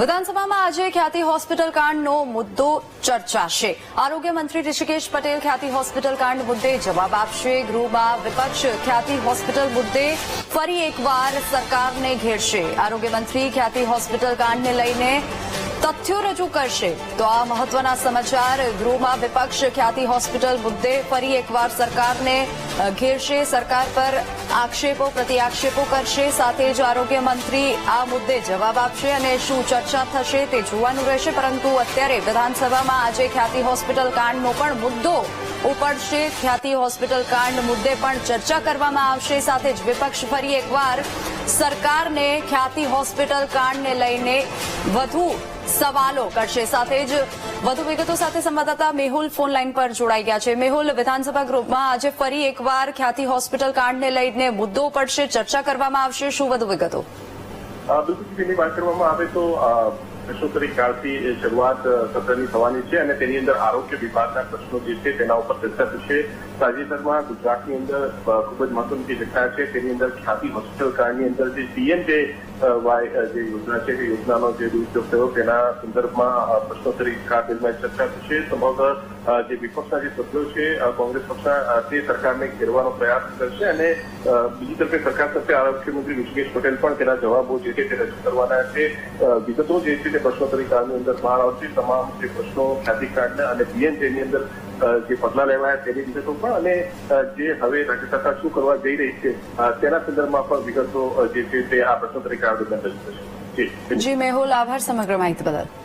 વિધાનસભામાં આજે ખ્યાતિ હોસ્પિટલ કાંડનો મુદ્દો ચર્ચાશે આરોગ્ય મંત્રી ઋષિકેશ પટેલ ખ્યાતિ હોસ્પિટલ કાંડ મુદ્દે જવાબ આપશે. ગૃહમાં વિપક્ષ ખ્યાતિ હોસ્પિટલ મુદ્દે ફરી એકવાર સરકારને ઘેરશે. આરોગ્ય મંત્રી ખ્યાતિ હોસ્પિટલ કાંડને લઈને તથ્યો રજૂ કરશે. તો આ મહત્વના સમાચાર. ગૃહમાં વિપક્ષ ખ્યાતિ હોસ્પિટલ મુદ્દે ફરી એકવાર સરકારને ઘેરશે. સરકાર પર આક્ષેપો પ્રતિ આક્ષેપો કરશે. સાથે જ આરોગ્ય મંત્રી આ મુદ્દે જવાબ આપશે અને શું ચર્ચા થશે તે જોવાનું રહેશે. પરંતુ અત્યારે વિધાનસભામાં આજે ખ્યાતિ હોસ્પિટલ કાંડનો પણ મુદ્દો ઉપડશે. ખ્યાતિ હોસ્પિટલ કાંડ મુદ્દે પણ ચર્ચા કરવામાં આવશે. સાથે જ વિપક્ષ ફરી એકવાર સરકારને ખ્યાતિ હોસ્પિટલ કાંડને લઈને વધુ સવાલો કરશે. સાથે જ વધુ વિગતો સાથે સંવાદદાતા મેહુલ ફોન લાઈન પર જોડાઈ ગયા છે. મેહુલ, વિધાનસભા ગૃહમાં આજે ફરી એકવાર ખ્યાતિ હોસ્પિટલ કાંડને લઈને મુદ્દો પડશે, ચર્ચા કરવામાં આવશે. શું વધુ વિગતો? બિલકુલ વાત કરવામાં આવે તો પ્રશ્નોત્તરી કાળથી શરૂઆત સત્રની થવાની છે અને તેની અંદર આરોગ્ય વિભાગના પ્રશ્નો જે છે તેના ઉપર ચર્ચા થશે. તાજેતરમાં ગુજરાતની અંદર ખૂબ જ મહત્વની ઘટના છે તેની અંદર ખ્યાતિ હોસ્પિટલ કાર્ડની અંદર જે પીએમ જે વાય જે યોજના છે તે યોજનાનો જે દુરુપયોગ થયો, તેના સંદર્ભમાં પ્રશ્નોત્તરી કાળ દરમિયાન ચર્ચા થશે. સમગ્ર જે વિપક્ષના જે સભ્યો છે કોંગ્રેસ પક્ષના તે સરકારને ઘેરવાનો પ્રયાસ કરશે અને બીજી તરફે સરકાર તરફે આરોગ્યમંત્રી ઋષિકેશ પટેલ પણ તેના જવાબો જે છે તે રજૂ કરવાના છે. વિગતો જે છે તે પ્રશ્નોત્તરી કાળની અંદર બહાર આવશે. તમામ જે પ્રશ્નો ખ્યાતિકાંડના અને પીએનજેની અંદર જે પગલાં લેવાયા તેની વિગતો પણ અને જે હવે રાજ્ય સરકાર શું કરવા જઈ રહી છે તેના સંદર્ભમાં પણ વિગતો જે છે તે આ પ્રશ્નોત્તરી કાળ દરમિયાન રજૂ થશે જી, મેહુલ, આભાર સમગ્ર માહિતી બદલ.